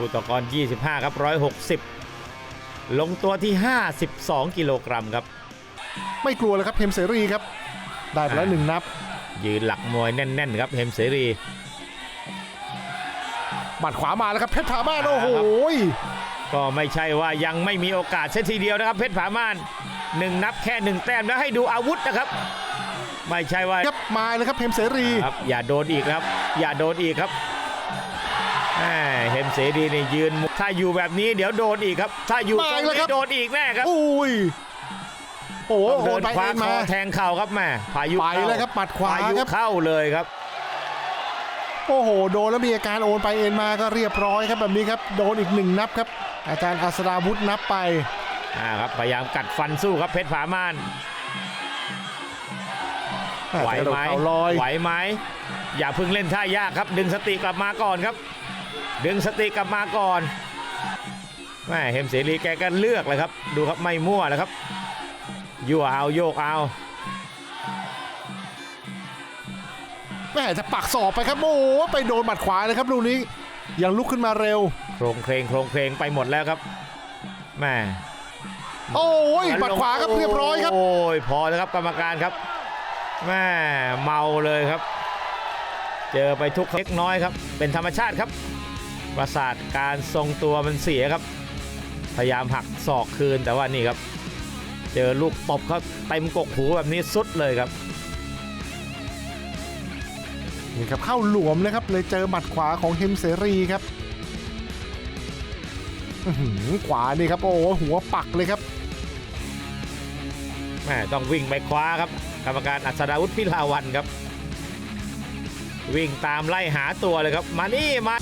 ผู้ต่อกร25 ครับ 160 ลงตัวที่ 52 กิโลกรัมครับ ไม่กลัวเลยครับเฮมเสรีครับ ได้ไปแล้วหนึ่งนับ ยืนหลักมวยแน่น ๆ ครับเฮมเสรีหมัดขวามาแล้วครับเพชรผาม่านโอ้โหก็ไม่ใช่ว่ายังไม่มีโอกาสเช่นทีเดียวนะครับ เพชรผาม่านหนึ่งนับแค่หนึ่งแต้มแล้วให้ดูอาวุธนะครับ ไม่ใช่ว่าครับมาเลยครับเฮมเสรีครับอย่าโดนอีกครับ อย่าโดนอีกครับ แหม่เฮมเสรีนี่ยืนมุถ้าอยู่แบบนี้เดี๋ยวโดนอีกครับ ถ้าอยู่ตรงนี้โดนอีกแน่ครับอุ้ยโอ้โหต้องโหเดินนไปคว้าเอ็นคมาอแทงเข่าครับแม่พายุไปเข้าเลยครับหมัดขวาพายุครับเข้าเลยครับ โอ้โห โดนแล้วมีอาการโอนไปเอ็นมาก็เรียบร้อยครับแบบนี้ครับโดนอีกหนึ่งนับครับ อาจารย์อัสดาวุธนับไปอ่าครับพยายามกัดฟันสู้ครับเพชรผาม่านไหวกระโดดไหมเข่าลอยไหวไหมอย่าเพิ่งเล่นท่ายากครับ ดึงสติกลับมาก่อนครับ ดึงสติกลับมาก่อนแม่เฮมเสรีแกก็เลือกเลยครับ ดูครับไม่มั่วแล้วครับยั่วเอาโยกเอาแม่จะปักศอกไปครับโอ้โหไปโดนหมัดขวาเลยครับลูกนี้ยังลุกขึ้นมาเร็วโครงเครงโครงเครงไปหมดแล้วครับแม่โอ้ยหมัดขวาครับเรียบร้อยครับโอ้ยพอแล้วครับกรรมการครับแม่เมาเลยครับ เจอไปทุกเล็กน้อยครับ เป็นธรรมชาติครับ ประสาทการทรงตัวมันเสียครับ พยายามหักศอกคืนแต่ว่านี่ครับ เจอลูกตบเขาเต็มกกหูแบบนี้สุดเลยครับนี่ครับเข้าหลวมเลยครับเลยเจอหมัดขวาของเฮมเสรีครับอื้อหือขวานี่ครับโอ้โหหัวปักเลยครับแม่ต้องวิ่งไปคว้าครับกรรมการอัศดาวุฒิพิลาวันครับ วิ่งตามไล่หาตัวเลยครับ มานี่มา